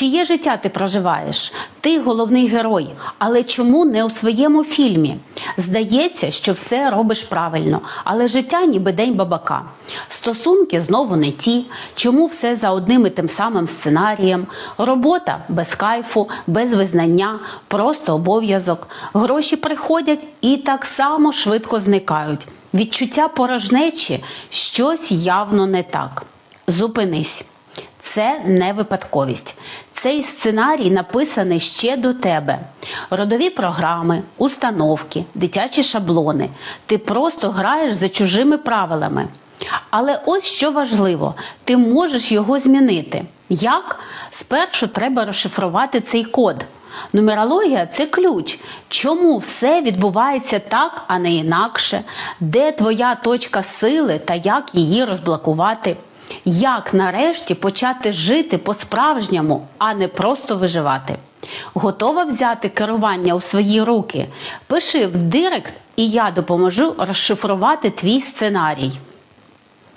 Чиє життя ти проживаєш? Ти головний герой, але чому не у своєму фільмі? Здається, що все робиш правильно, але життя ніби день бабака. Стосунки знову не ті. Чому все за одним і тим самим сценарієм? Робота без кайфу, без визнання, просто обов'язок. Гроші приходять і так само швидко зникають. Відчуття порожнечі щось явно не так. Зупинись. Це не випадковість. Цей сценарій написаний ще до тебе. Родові програми, установки, дитячі шаблони. Ти просто граєш за чужими правилами. Але ось що важливо: ти можеш його змінити. Як? Спершу треба розшифрувати цей код. Нумерологія це ключ. Чому все відбувається так, а не інакше? Де твоя точка сили та як її розблокувати? Як нарешті почати жити по-справжньому, а не просто виживати? Готова взяти керування у свої руки? Пиши в директ, і я допоможу розшифрувати твій сценарій.